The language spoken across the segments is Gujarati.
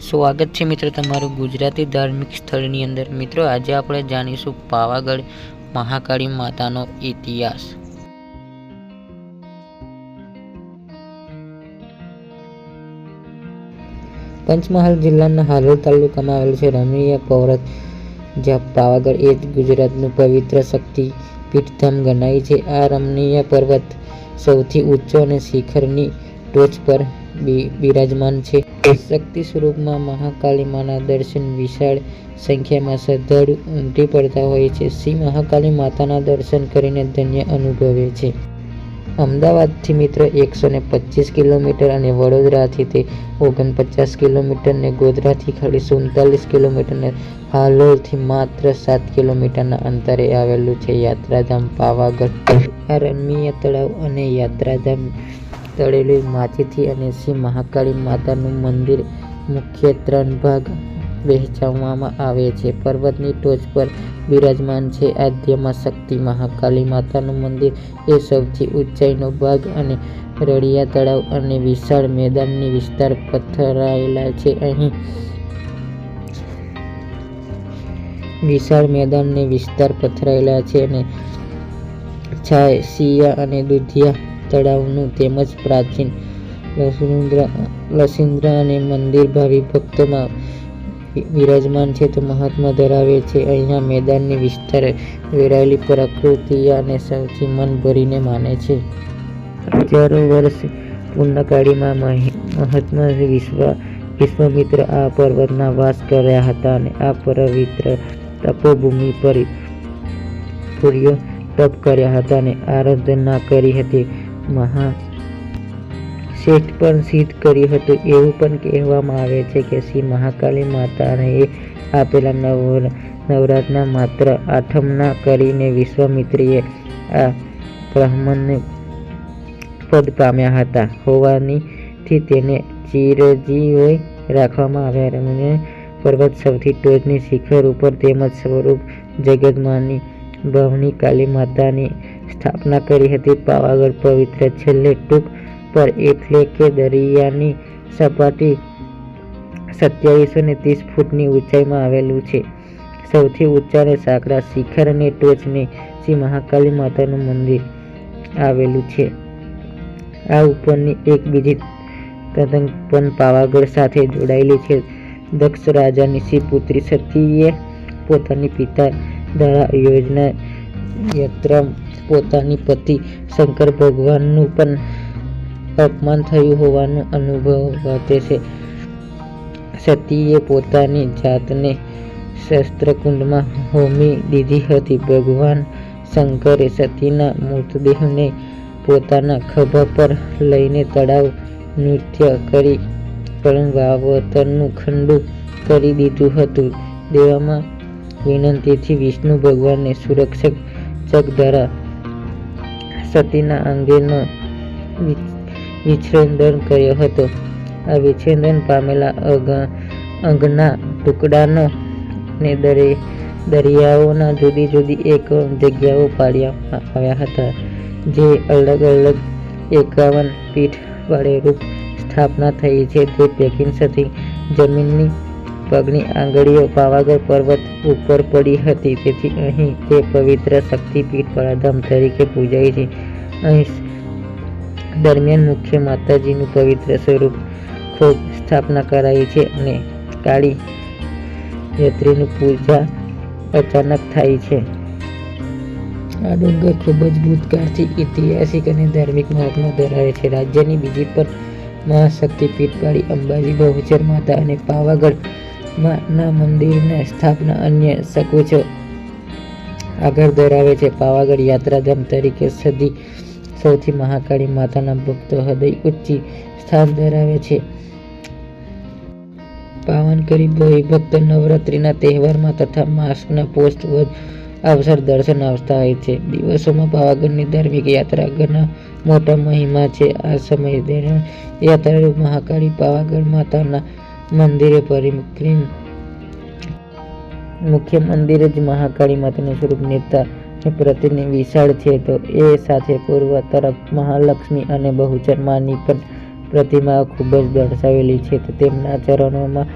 સ્વાગત છે મિત્રો તમારું ગુજરાતી ધાર્મિક સ્થળની અંદર. મિત્રો, આજે આપણે જાણીશું પાવાગઢ મહાકાળી માતાનો ઇતિહાસ. પંચમહાલ જિલ્લાના હાલોલ તાલુકામાં આવેલું છે રમણીય પર્વત, જ્યાં પાવાગઢ એ જ ગુજરાતનું પવિત્ર શક્તિ પીઠધામ ગણાય છે. આ રમણીય પર્વત સૌથી ઊંચો અને શિખરની ટોચ પર બિરાજમાન છે. શક્તિ સ્વરૂપમાં મહાકાલી માના દર્શન વિશાળ સંખ્યામાં શ્રદ્ધાળુ ઉમટી પડતા હોય છે. શ્રી મહાકાલી માતાના દર્શન કરીને ધન્ય અનુભવે છે. અમદાવાદથી મિત્ર એકસો ને પચીસ કિલોમીટર અને વડોદરાથી તે ઓગણપચાસ કિલોમીટર ને ગોધરાથી ખાલી સુડતાલીસ કિલોમીટર ને હાલોલથી માત્ર સાત કિલોમીટરના અંતરે આવેલું છે યાત્રાધામ પાવાગઢ. આ રમણીય તળાવ અને યાત્રાધામ તળેલી માટીથી અને શ્રી મહાકાળી માતાનું મંદિર મુખ્ય ત્રણ ભાગ વહેંચવામાં આવે છે. પર્વતની ટોચ પર બિરાજમાન છે આદ્યમાં શક્તિ. મહાકાળી માતાનું મંદિર એ સૌથી ઊંચાઈનો ભાગ અને રળિયા તળાવ અને વિશાળ મેદાનની વિસ્તાર પથરાયેલા છે. અહીં વિશાળ મેદાનને વિસ્તાર પથરાયેલા છે અને છાય સિયા અને દુધિયા તળાવનું તેમજ પ્રાચીન લસિન્દ્ર અને મંદિર ભાવિ ભક્તોમાં વિરાજમાન છે. તો મહાત્મા ધરાવે છે. અહીંયા મેદાનની વિસ્તારે વેરાયેલી પ્રકૃતિ અને સૌથી મન ભરીને માને છે. હજારો વર્ષ પૂર્ણકાળીમાં મહાત્મા વિશ્વ, વિશ્વમિત્ર આ પર્વતના વાસ કર્યા હતા અને આ પવિત્ર તપોભૂમિ પર પૂર્ય તપ કર્યા હતા અને આરાધના કરી હતી. મહા શેઠ પણ સિદ્ધ કર્યું હતું. એવું પણ કહેવામાં આવે છે કે શ્રી મહાકાલી માતાને એ આપેલા નવ નવરાતના માત્ર આઠમના કરીને વિશ્વામિત્રીએ આ બ્રાહ્મણને પદ પામ્યા હતા. હોવાનીથી તેને ચિરજીવી રાખવામાં આવ્યા અને પર્વત સૌથી ટોચની શિખર ઉપર તેમજ સ્વરૂપ જગતમાની ભવની કાલી માતાની સ્થાપના કરી હતી. પાવાગઢ પવિત્ર છેલ્લે ટૂંક પર એટલે કે દરિયાની સપાટી સત્યાવીસો ને ત્રીસ ફૂટની ઊંચાઈમાં આવેલું છે. સૌથી ઊંચા અને સાંકડા શિખર અને ટોચને શ્રી મહાકાલી માતાનું મંદિર આવેલું છે. આ ઉપરની એક બીજી તદ્દન પણ પાવાગઢ સાથે જોડાયેલી છે. દક્ષ રાજાની શ્રી પુત્રી સતીએ પોતાની પિતા દ્વારા યોજના યાત્રા પોતાની પતિ શંકર ભગવાનનું પણ અપમાન થયું હોવાનું અનુભવ વધે છે. સતીએ પોતાની જાતને શસ્ત્રકુંડમાં હોમી દીધી હતી. ભગવાન શંકરે સતીના મૃતદેહને પોતાના ખભા પર લઈને તળાવ નૃત્ય કરી પણ વાવતરનું ખંડુ કરી દીધું હતું. દેવામાં વિનંતીથી વિષ્ણુ ભગવાનને સુરક્ષક દ્વારા સતીના અંગેનો વિચ્છેદન કર્યો હતો. આ વિચ્છેદન પામેલા અગ, અંગના ટુકડાનો ને દરે, દરિયાઓના જુદી જુદી એક જગ્યાઓ પાડવામાં આવ્યા હતા, જે અલગ અલગ એકાવન પીઠ વડે રૂપ સ્થાપના થઈ છે. તે પેકિંગથી જમીનની પગની આંગળીઓ પાવાગઢ પર્વત ઉપર પડી હતી. તેથી અહીં તે પવિત્ર શક્તિપીઠ પરાધામ તરીકે પૂજાય છે. અહીં દરમિયાન મુખ્ય માતાજીનું પવિત્ર સ્વરૂપ ખૂબ સ્થાપના કરાઈ છે અને કાળી યાત્રીનું પૂજા અચાનક થાય છે. આ ડુંગર ખૂબ જ ભૂતકાળથી ઐતિહાસિક અને ધાર્મિક મહત્વ ધરાવે છે. રાજ્યની બીજી પણ મહાશક્તિપીઠ વાળી અંબાજી, બહુચર માતા અને પાવાગઢ ના મંદિરના સ્થાપના અન્ય સકોચો આગળ ધરાવે છે પાવાગઢ યાત્રાધામ તરીકે સદી સૌથી મહાકાળી માતાના ભક્તો હૃદય ઉચ્ચી સ્થાન ધરાવે છે. પાવન કરી ભક્ત નવરાત્રિના તહેવારમાં તથા માસના પોસ્ટ અવસર દર્શન આવતા હોય છે. દિવસોમાં પાવાગઢની ધાર્મિક યાત્રા ઘણા મોટા મહિમા છે. આ સમય દરમિયાન યાત્રાળુ મહાકાળી પાવાગઢ માતાના મંદિરે પરિક્રમ મુખ્ય મંદિર જ મહાકાળી માતાનું સ્વરૂપ નેતા પ્રતિને વિશાળ છે, તો એ સાથે પૂર્વ તરફ મહાલક્ષ્મી અને બહુચર માની પણ પ્રતિમા ખૂબ જ દર્શાવેલી છે, તો તેમના ચરણોમાં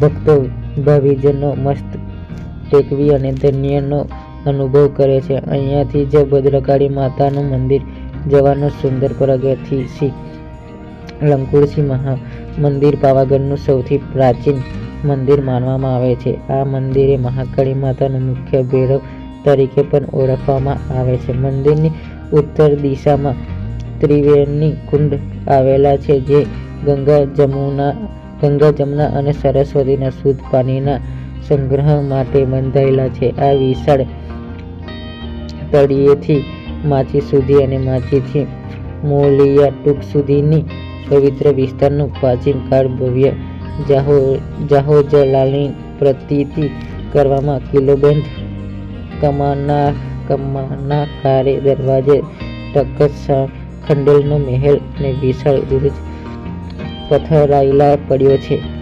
ભક્તો, ભાવિજનો મસ્ત ટેકવી અને ધન્યનો અનુભવ કરે છે. અહીંયાથી જ ભદ્રકાળી માતાનું મંદિર જવાનું સુંદર પ્રગતિ છે લંકુરસી મહા મંદિર પાવાગઢનું સૌથી પ્રાચીન મંદિર માનવામાં આવે છે. આ મંદિરે મહાકાળી માતાનું મુખ્ય ભૈરવ તરીકે પણ ઓળખવામાં આવે છે. મંદિરની ઉત્તર દિશામાં ત્રિવેણી કુંડ આવેલા છે, જે ગંગા જમુના ગંગા જમુના અને સરસ્વતીના શુદ્ધ પાણીના સંગ્રહ માટે બંધાયેલા છે. આ વિશાળ તળિયેથી માછી સુધી અને માછીથી મોલિયા ટૂંક સુધીની પવિત્ર વિસ્તારનું પ્રાચીન કાળ ભવ્ય જાહો, જાહોજલાલની પ્રતીતિ કરવામાં કિલોબંધ કમાના કમાનાકારે દરવાજે ટકસ ખંડેલનો મહેલ અને વિશાળ પથરાયેલા પડ્યો છે.